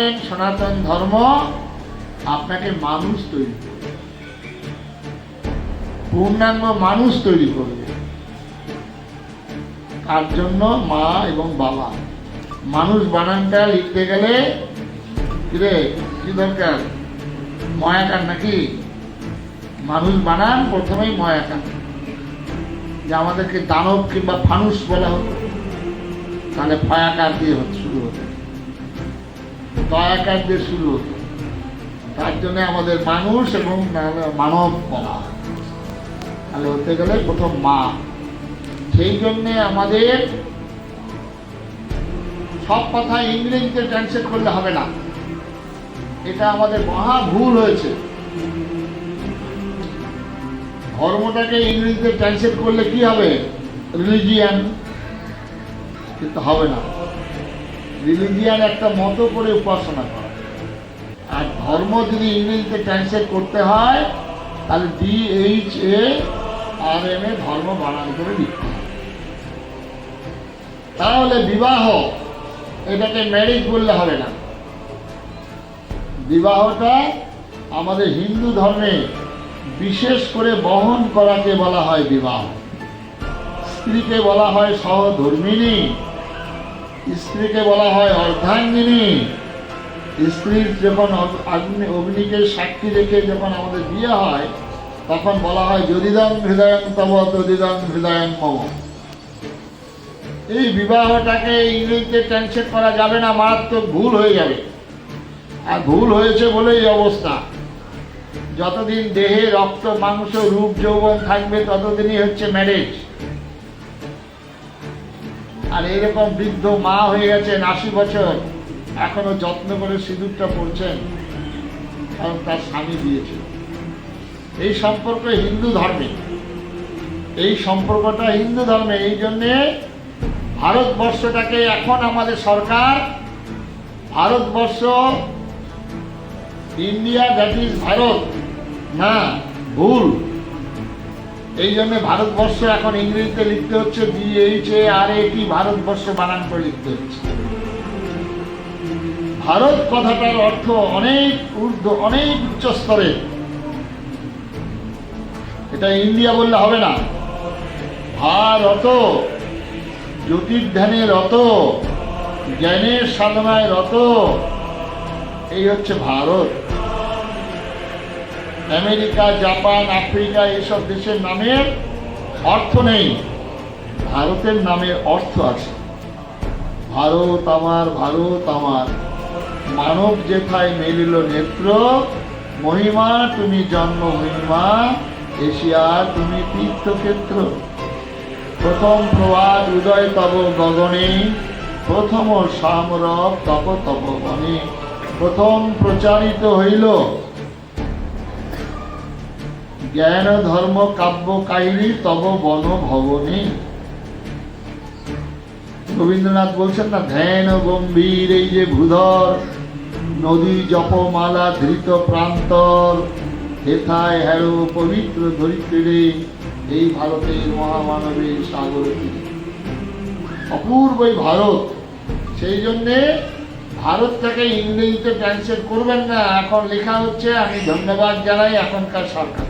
সনাতন ধর্ম আপনাকে মানুষ তৈরি করবে। পূর্ণাঙ্গ মানুষ তৈরি করবে। তার জন্য মা এবং বাবা। মানুষ বানানটা লিখতে গেলে কিরে কি দরকার? ময়াকার নাকি? মানুষ বানান, প্রথমেই ময়াকার। যে আমাদেরকে দানব কিংবা ফানুস বলা হতো। তাহলে ফয়াকার দিয়ে শুরু হতো। দয়াকার দিয়ে শুরু হতো। তার জন্য আমাদের মানুষ এবং মানব বলা তাহলে হতে গেলে প্রথম মা। সেই জন্যে আমাদের সব কথা ইংরেজিতে ট্রান্সলেট করলে হবে না। এটা আমাদের মহা ভুল হয়েছে। ধর্মটাকে ইংরেজিতে ট্রান্সলেট করলে কি হবে? রিলিজিয়ান কিন্তু হবে না। রিলিজিয়ান একটা মতো করে উপাসনা করা। আর ধর্ম যদি ইংরেজিতে ট্রান্সলেট করতে হয়, তাহলে D H A R M A ধর্ম বানান করে লিখতে হবে। তাহলে বিবাহ, এটাকে ম্যারেজ বললে হবে না। বিবাহটা আমাদের হিন্দু ধর্মে বিশেষ করে বহন করাকে বলা হয় বিবাহ। স্ত্রীকে বলা হয় সহধর্মিনী স্ত্রীকে বলা হয় অর্ধাঙ্গিনী। স্ত্রীর যখন অগ্নি অগ্নিকে সাক্ষী রেখে যখন আমাদের বিয়ে হয়, তখন বলা হয় যদিদং হৃদয়ং তব তদিদং হৃদয়ং মম এই বিবাহটাকে ইংরেজিতে ট্রান্সলেট করা যাবে না, মারাত্মক ভুল হয়ে যাবে। আর ভুল হয়েছে বলে এই অবস্থা। যতদিন দেহে রক্ত, মাংস, রূপ, যৌবন থাকবে, ততদিনই হচ্ছে ম্যারেজ আর এরকম বৃদ্ধ মা হয়ে গেছেন আশি বছর, এখনও যত্ন করে সিঁদুরটা পড়ছেন, কারণ তার স্বামী দিয়েছে এই সম্পর্ক হিন্দু ধর্মে। এই সম্পর্কটা হিন্দু ধর্মে, এই জন্যে ভারতবর্ষটাকে এখন আমাদের সরকার Bharatvarsha, India, that is Bharat, না, ভুল। এই জন্য ভারতবর্ষ এখন ইংরেজিতে লিখতে হচ্ছে ডিএইচ আর এ টি ভারতবর্ষ বানান করে লিখতে হচ্ছে। ভারত কথাটার অর্থ অনেক ঊর্ধ্ব, অনেক উচ্চ স্তরে। এটা ইন্ডিয়া বললে হবে না। ভারত জ্যোতির্ধ্যানে রত, জ্ঞানের সাধনায় রত। এই হচ্ছে ভারত। আমেরিকা, জাপান, আফ্রিকা, এইসব দেশের নামের অর্থ নেই। ভারতের নামের অর্থ আছে। ভারত আমার ভারত আমার। মানব যেথায় মেলিল নেত্র, মহিমা, তুমি জন্ম মহিমা, এশিয়া, তুমি তীর্থক্ষেত্র। প্রথম প্রভাত উদয় তব গগনে, প্রথম সামরব তপ তপ বনে। প্রথম প্রচারিত হইল জ্ঞান, ধর্ম, কাব্য, কাহিনী, তব, বন, ভবনে। রবীন্দ্রনাথ বলছেন না, ধ্যান, গম্ভীর, এই যে ভূধর, নদী, জপমালা, ধৃত প্রান্তর, হেথায় হ্যারো পবিত্র ধরিত্রীরে, এই ভারতের মহামানবের সাগর তীরে অপূর্ব এই ভারত। সেই জন্যে ভারতটাকে ইংরেজিতে ট্রান্সলেট করবেন না, এখন লেখা হচ্ছে, আমি ধন্যবাদ জানাই এখনকার সরকার।